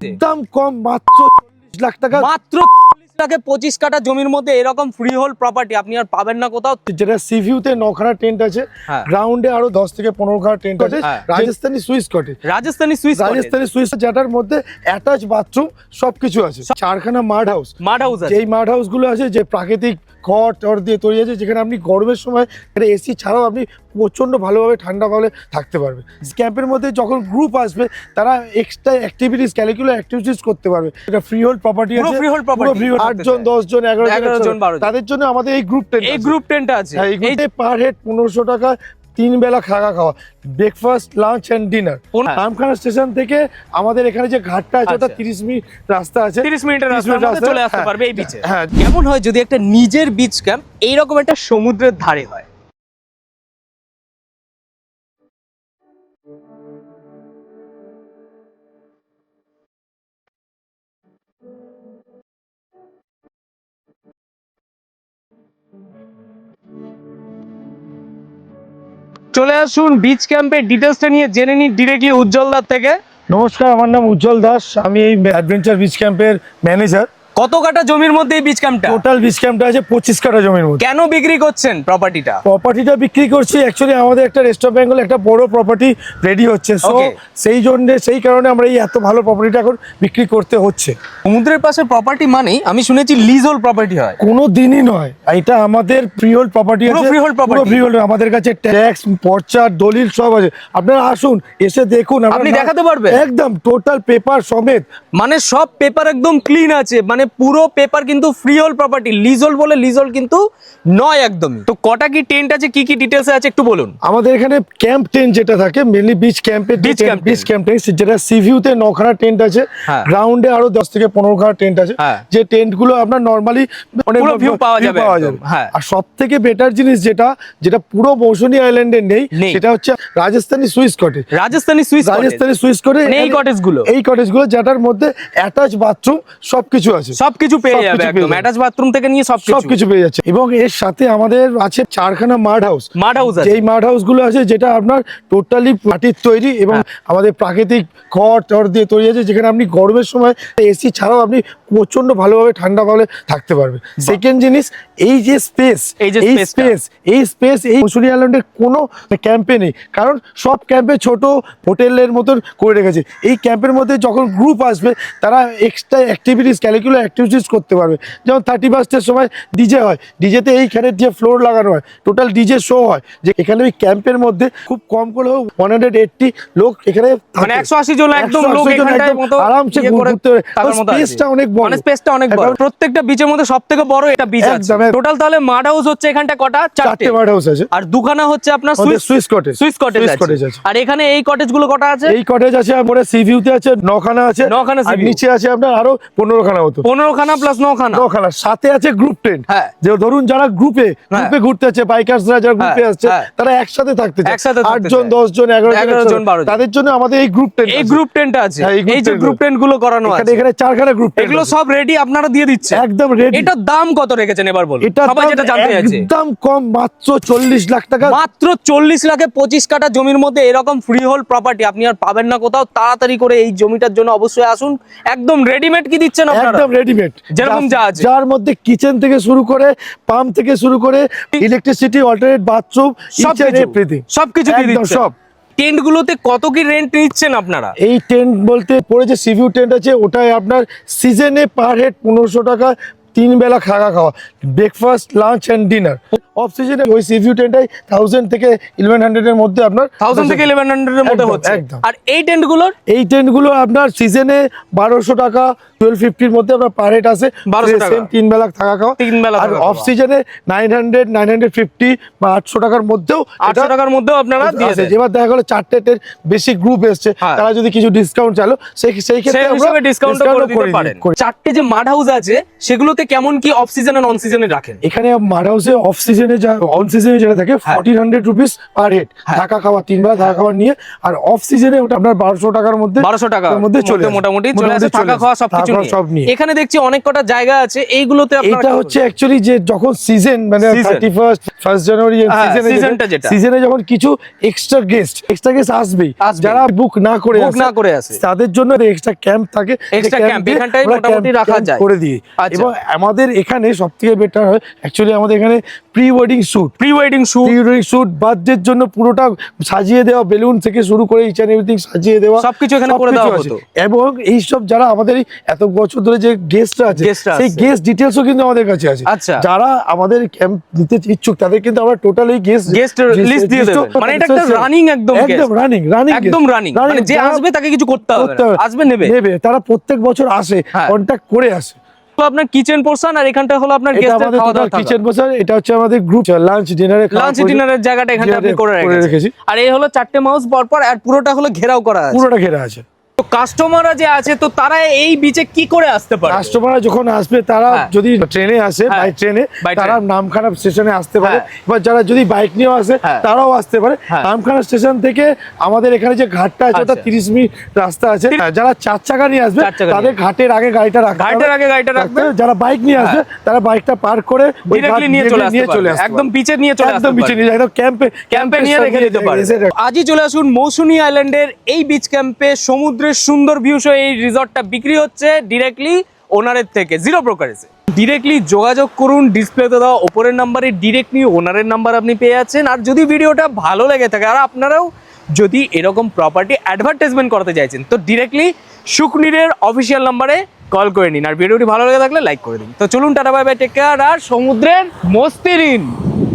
একদম কম মাত্র চল্লিশ লাখ টাকা। মাত্র লাখে পঁচিশ কাটা জমির মধ্যে এরকম ফ্রি হোল প্রপার্টি আপনি আর পাবেন না কোথাও। যেটা সিভিউতে নখানা টেন্ট আছে হ্যাঁ। গ্রাউন্ডে আরও দশ থেকে পনেরো খানা টেন্ট আছে হ্যাঁ। Rajasthani Swiss cottage Rajasthani Swiss Rajasthani Swiss যেটার মধ্যে অ্যাটাচ বাথরুম সবকিছু আছে। চারখানা মাড হাউস মাড হাউস আছে। যেই মাড হাউসগুলো আছে যে প্রাকৃতিক খড় টর দিয়ে তৈরি আছে যেখানে আপনি গরমের সময় এসি ছাড়াও আপনি প্রচণ্ড ভালোভাবে ঠান্ডা ভাবে থাকতে পারবে। ক্যাম্পের মধ্যে যখন গ্রুপ আসবে তারা এক্সট্রা অ্যাক্টিভিটিস ক্যালিকুলার অ্যাক্টিভিটিস করতে পারবে। এটা ফ্রি হোল্ড প্রপার্টি আছে করতে আটজন চায়। দশ জন এগারো এগারো জন, জন বারো জন। তাদের জন্য আমাদের এই গ্রুপ টেন্ট এই গ্রুপ টেন্টটা আছে। হ্যাঁ, এই গ্রুপে পার হেড পনেরোশো টাকা তিন বেলা খাওয়া। খাওয়া ব্রেকফাস্ট লাঞ্চ অ্যান্ড ডিনার আমখানা স্টেশন থেকে আমাদের এখানে যে ঘাটটা আছে ওটা আচ্ছা। তিরিশ মিনিট রাস্তা আছে। 30 মিনিটের 30 রাস্তার মিনিট মধ্যে রাস্তা, চলে আসতে হ্যাঁ, পারবে এই বিচে হ্যাঁ। কেমন হয় যদি একটা নিজের বিচ ক্যাম্প এইরকম একটা সমুদ্রের ধারে হয়? চলে আসুন বিচ ক্যাম্পের ডিটেলসটা নিয়ে জেনে নিই ডিরেক্টলি উজ্জ্বলদার থেকে। নমস্কার, আমার নাম উজ্জ্বল দাস। আমি এই অ্যাডভেঞ্চার বিচ ক্যাম্পের ম্যানেজার কত কাটা জমির মধ্যে এই বিচ ক্যাম্পটা টোটাল বিচ ক্যাম্পটা আছে পঁচিশ কাটা জমির মধ্যে। কেন বিক্রি করছেন প্রপার্টিটা প্রপার্টিটা বিক্রি করছি অ্যাকচুয়ালি আমাদের একটা রেস্ট অফ বেঙ্গল একটা বড় প্রপার্টি রেডি হচ্ছে। সো সেই জন্য সেই কারণে আমরা এই এত ভালো প্রপার্টিটা এখন বিক্রি করতে হচ্ছে। সমুদ্রের পাশে প্রপার্টি মানেই আমি শুনেছি লিজ হোল প্রপার্টি হয়। কোনো দিনই নয়। এটা আমাদের ফ্রিহোল্ড প্রপার্টি পুরো আছে freehold property? পুরো freehold, আমাদের কাছে ট্যাক্স পর্চা দলিল সব আছে। আপনারা আসুন এসে দেখুন আপনি দেখাতে পারবেন? একদম টোটাল পেপার সমেত। মানে সব পেপার একদম ক্লিন আছে মানে পুরো পেপার কিন্তু freehold property leasehold বলে লিজ হোল কিন্তু নয় একদমই তো কটা কি টেন্ট আছে কি কি ডিটেলস আছে একটু বলুন আমাদের এখানে ক্যাম্প টেন্ট যেটা থাকে মেনলি বিচ ক্যাম্পে Beach camp beach camp tent যেটা সিভিউতে নখানা টেন্ট আছে হ্যাঁ। গ্রাউন্ডে আরও দশ থেকে পনেরো খানা টেন্ট আছে হ্যাঁ। যে টেন্টগুলো আপনার নর্মালি অনেক view পাওয়া যাবে একদম, হ্যাঁ। আর সব থেকে বেটার জিনিস যেটা যেটা পুরো মৌসুমী আইল্যান্ডে নেই। সেটা হচ্ছে Rajasthani Swiss cottage Rajasthani Swiss Rajasthani Swiss করে মানে এই কটেজগুলো? এই কটেজগুলো যেটার মধ্যে অ্যাটাচ বাথরুম সবকিছু আছে সবকিছু পেয়ে যাবে একদম। অ্যাটাচ বাথরুম থেকে নিয়ে সবকিছু। সবকিছু পেয়ে যাচ্ছে। এবং এর সাথে আমাদের আছে চারখানা মাড হাউস মাড হাউস আছে। এই মাড হাউসগুলো আছে যেটা আপনার টোটালি মাটির তৈরি এবং হ্যাঁ। আমাদের প্রাকৃতিক খড় টর দিয়ে তৈরি আছে যেখানে আপনি গরমের সময় এসি ছাড়াও আপনি প্রচণ্ড ভালোভাবে ঠান্ডা ভাবে থাকতে পারবে সেকেন্ড জিনিস এই যে স্পেস এই যে স্পেস এই স্পেস এই মসুরি আইল্যান্ডের কোনো ক্যাম্পে নেই। কারণ সব ক্যাম্পে ছোট হোটেলের মতন করে রেখেছে। এই ক্যাম্পের মধ্যে যখন গ্রুপ আসবে তারা এক্সট্রা অ্যাক্টিভিটিস ক্যালিকুলার অ্যাক্টিভিটিস করতে পারবে। যেমন থার্টি ফার্স্টের সময় ডিজে হয়। ডিজেতে এইখানে যে ফ্লোর লাগানো হয় টোটাল ডিজে শো হয়। যে এখানে ওই ক্যাম্পের মধ্যে খুব কম করে ওয়ান হান্ড্রেড এইটটি লোক এখানে মানে একশো আশি জন একদম 180 লোক জন এখানটায় একদম মতো আরামসে ইয়ে ঘুরতে। স্পেসটা অনেক বড়। মানে স্পেসটা অনেক বড়। প্রত্যেকটা বিচের মধ্যে সব থেকে বড় এটা বিচ আছে। টোটাল তাহলে মাড হাউস হচ্ছে এখানটা কটা? চারটে। মাড হাউস আছে। আর দুখানা হচ্ছে আপনার Swiss cottage Swiss cottage cottage আছে। আর এখানে এই কটেজগুলো কটা আছে? এই কটেজ আছে আমাদের সি ভিউতে আছে নখানা আছে। নখানা নিচে আছে আপনার আরও পনেরো খানা মতো। পনেরো প্লাস ন নখানা। সাথে আছে গ্রুপ টেন্ট হ্যাঁ। যে ধরুন যারা গ্রুপে গ্রুপে ঘুরতে আছে বাইকার্সরা যারা গ্রুপে আসছে। তারা একসাথে থাকতে একসাথে থাকতে আটজন দশ জন এগারো এগারো জন, জন বারো তাদের জন্য আমাদের এই গ্রুপ টেন্ট এই গ্রুপ টেন্ট আছে। এই যে গ্রুপগুলো। গুলো করানো আছে। এখানে চারখানা গ্রুপ এগুলো সব রেডি আপনারা দিয়ে দিচ্ছে একদম রেডি এটার দাম কত রেখেছেন এবার বলুন। এটা সবাই যেটা জানতে চাইছে। একদম কম মাত্র চল্লিশ লাখ টাকা। মাত্র চল্লিশ লাখে পঁচিশ কাটা জমির মধ্যে এরকম ফ্রি হোল প্রপার্টি আপনি আর পাবেন না কোথাও। তাড়াতাড়ি করে এই জমিটার জন্য অবশ্যই আসুন। একদম রেডিমেড কি দিচ্ছেন আপনারা? একদম রেডিমেড যেরকম যা আছে। যার মধ্যে কিচেন থেকে শুরু করে পাম্প থেকে শুরু করে ইলেকট্রিসিটি অল্টারনেট বাথরুম সবকিছু সব। টেন্ট গুলোতে কত কি রেন্ট নিচ্ছেন আপনারা? এই টেন্ট বলতে পরে যে সিভিউ টেন্ট আছে ওটাই আপনার সিজনে পার হেড পনেরোশো টাকা তিন বেলা খাওয়া। খাওয়া breakfast lunch and dinner off সিজনে ওই সিভিউ টেন্টটাই থাউজেন্ড থেকে ইলেভেন হান্ড্রেড এর মধ্যে আপনার থাউজেন্ড থেকে ইলেভেন হান্ড্রেড এর মধ্যে হচ্ছে। আর এই টেন্টগুলোর এই টেন্টগুলো আপনার সিজনে বারোশো টাকা টুয়েলভ ফিফটির মধ্যে আপনার পার হেড আছে 1200 টাকা। Same তিন বেলা থাকা খাওয়া তিন বেলা আর অফ। সিজনে nine hundred nine hundred fifty বা আটশো টাকার মধ্যেও আটশো টাকার মধ্যেও আপনারা দিয়ে আছে। এবার দেখা গেলো চারটে টের বেশি গ্রুপ এসছে হ্যাঁ। তারা যদি কিছু ডিসকাউন্ট চালো সেই সেই ক্ষেত্রে আমরা ডিসকাউন্ট করে দিতে পারেন চারটে যে মাড হাউস আছে সেগুলোতে কেমন কি অফ সিজন নন সিজনে রাখেন এখানে মাড হাউসে অফ সিজনে সিজনে যা অন সিজনে যেটা থাকে fourteen hundred rupees per head হ্যাঁ। থাকা খাওয়া তিনবার থাকা খাওয়া নিয়ে আর অফ সিজনে ওটা আপনার বারোশো টাকার মধ্যে বারোশো টাকা এর মধ্যে চলে মোটামুটি চলে আসে থাকা খাওয়া সবকিছু সব নিয়ে এখানে দেখছি অনেক কটা জায়গা আছে এইগুলোতে এটা হচ্ছে অ্যাকচুয়ালি যে যখন সিজন মানে থার্টি ফার্স্ট ফার্স্ট জানুয়ারি হ্যাঁ, seasonটা যেটা। সিজনে যখন কিছু এক্সট্রা গেস্ট এক্সট্রা গেস্ট আসবেই। যারা বুক না করে আসে, না করে আসে। তাদের জন্য এক্সট্রা ক্যাম্প থাকে camp-এ এখানটায় ওরা মোটামুটি রাখা যায়। করে দিয়ে আচ্ছা। এবং আমাদের এখানে সব থেকে বেটার হয় অ্যাকচুয়ালি আমাদের এখানে pre wedding shoot pre wedding shoot pre wedding shoot বার্থডের জন্য পুরোটা সাজিয়ে দেওয়া বেলুন থেকে শুরু করে ইচ অ্যান্ড এভরিথিং সাজিয়ে দেওয়া সবকিছু এখানে করে দেওয়া হতো। এবং এইসব যারা আমাদের এত বছর ধরে যে গেস্টরা আছে সেই গেস্ট ডিটেলসও কিন্তু আমাদের কাছে আছে। আচ্ছা। যারা আমাদের ক্যাম্প নিতে ইচ্ছুক তাদের কিন্তু আমরা টোটাল এই গেস্ট গেস্ট লিস্ট দিয়ে দেবে। মানে এটা একটা রানিং একদম একদম রানিং রানিং একদম রানিং মানে যে আসবে তাকে কিছু করতে হবে আসবে নেবে। নেবে। তারা প্রত্যেক বছর আসে হ্যাঁ। কন্ট্যাক্ট করে আসে। তো আপনার কিচেন পোর্শন আর এখানটা হলো আপনার গেস্টদের খাওয়া দাওয়া কিচেন পোর্শন এটা হচ্ছে আমাদের গ্রুপ লাঞ্চ ডিনারে লাঞ্চ ডিনারের জায়গাটা এখানে আপনি করে রেখেছি রেখেছি। আর এই হলো চারটে মাউস পর পর আর পুরোটা হলো ঘেরাও করা আছে। পুরোটা ঘেরা আছে। তো কাস্টমাররা যে আছে তো তারা এই বিচে কি করে আসতে পারে কাস্টমাররা যখন আসবে তারা হ্যাঁ। যদি ট্রেনে আসে হ্যাঁ। বাই ট্রেনে তারা নামখানা স্টেশনে আসতে পারে হ্যাঁ। যারা যদি বাইক নিয়েও আসে হ্যাঁ। তারাও আসতে পারে হ্যাঁ। নামখানা স্টেশন থেকে আমাদের এখানে যে ঘাটটা আছে ওটা আচ্ছা। তিরিশ মিনিট রাস্তা আছে যারা চার চাকা নিয়ে আসবে তাদের ঘাটের আগে গাড়িটা রাখতে ঘাটের আগে গাড়িটা রাখবে। যারা বাইক নিয়ে আসবে তারা বাইকটা পার্ক করে নিয়ে চলে নিয়ে চলে একদম। পিচে নিয়ে চলে একদম নিয়ে একদম ক্যাম্পে ক্যাম্পে নিয়ে রেখে দিতে পারে আজই চলে আসুন মৌসুমী আইল্যান্ডের এই বিচ ক্যাম্পে সমুদ্রের সুন্দর ভিউ সহ এই রিসর্টটা বিক্রি হচ্ছে ডিরেক্টলি ওনারের থেকে জিরো ব্রোকারেজে ডিরেক্টলি যোগাযোগ করুন ডিসপ্লেতে দেওয়া ওপরের নাম্বারে ডিরেক্টলি ওনারের নাম্বার আপনি পেয়ে যাচ্ছেন। আর যদি ভিডিওটা ভালো লেগে থাকে, আর আপনারাও যদি এরকম প্রপার্টি অ্যাডভার্টাইজমেন্ট করতে চাইছেন, তো ডিরেক্টলি সুকনিরের অফিসিয়াল নাম্বারে কল করে নিন। আর ভিডিওটি ভালো লেগে থাকলে লাইক করে দিন। তো চলুন tata bye bye take care আর সমুদ্রের মস্তি নিন